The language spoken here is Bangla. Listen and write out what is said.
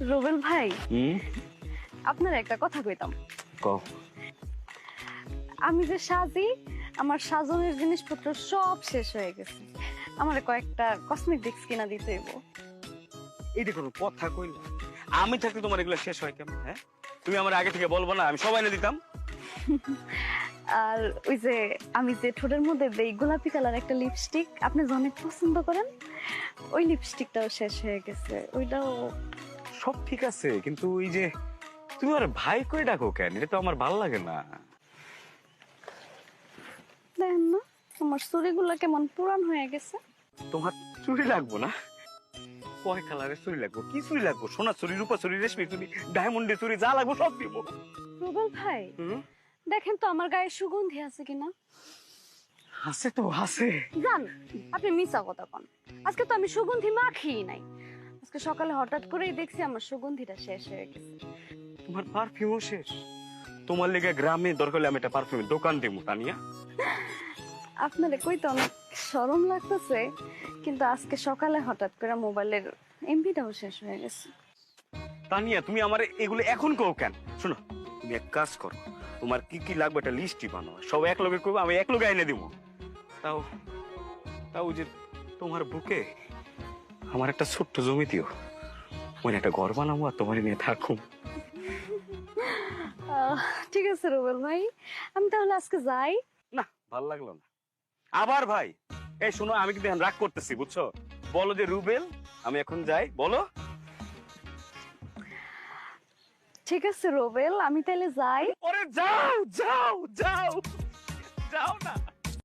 রুবেল ভাই আপনার একটা কথা কইতাম। ক। আমি যে সাজি আমার সাজনের জিনিসপত্র সব শেষ হয়ে গেছে। আমার কয়েকটা কসমেটিক্স কিনা দিতে হইব। এইটা কোনো কথা কইল আমি থাকতে তোমার এগুলো শেষ হয় কেমন হ্যাঁ? তুমি আমার আগে থেকে বলব না আমি সবাই এনে দিতাম। আর ওই যে আমি যে ঠোঁটের মধ্যে দেই গোলাপি কালার একটা লিপস্টিক আপনি যে অনেক পছন্দ করেন ওই লিপস্টিকটাও শেষ হয়ে গেছে। ওইটাও সব ঠিক আছে কিন্তু ওই যে তুমি আর ভাই কই ডাকো কেন? এটা তো আমার ভালো লাগে না। দেখেন না আমার চুড়িগুলো কেমন পুরান হয়ে গেছে। তোমার চুরি লাগবো না? কয় কালারের চুরি লাগবো? কি চুরি লাগবো? সোনা চুরি রূপা চুরি রেশমি চুরি ডায়মন্ডের চুরি যা লাগবো সব দিব। রুবেল ভাই? দেখেন তো আমার গায়ে সুগন্ধি আছে কিনা। আছে তো আছে। জান আপনি মিশা কথা কন। আজকে তো আমি সুগন্ধি মাখি নাই। আজকে সকালে হঠাৎ করেই দেখছি আমার সুগন্ধিটা শেষ হয়ে গেছে। তোমার পারফিউমও শেষ? তোমার লেগে গ্রামে দরকার হলে আমি একটা পারফিউমের দোকান দিব তানিয়া। আপনারে কই তো অনেক শরম লাগতেছে কিন্তু আজকে সকালে হঠাৎ করে মোবাইলের এমবিটাও শেষ হয়ে গেছে। তানিয়া তুমি আমার এগুলো এখন কও কেন? শোনো তুমি এক কাজ করো তোমার কি কি লাগবে একটা লিস্টই বানাও সব এক লগে করব আমি এক লগে এনে দিব তাও তাও যে তোমার বুকে আমার একটা ছোট্ট জমি দিও। ওই একটা ঘর বানাবো আর তোমার নিয়ে থাকুম। ঠিক আছে রুবেল ভাই আমি তাহলে আজকে যাই। না ভালো লাগল না। আবার ভাই এই শোনো আমি কিন্তু রাগ করতেছি বুঝছ? বলো যে রুবেল আমি এখন যাই বলো। ঠিক আছে রুবেল আমি তাহলে যাই। ওরে যাও যাও যাও।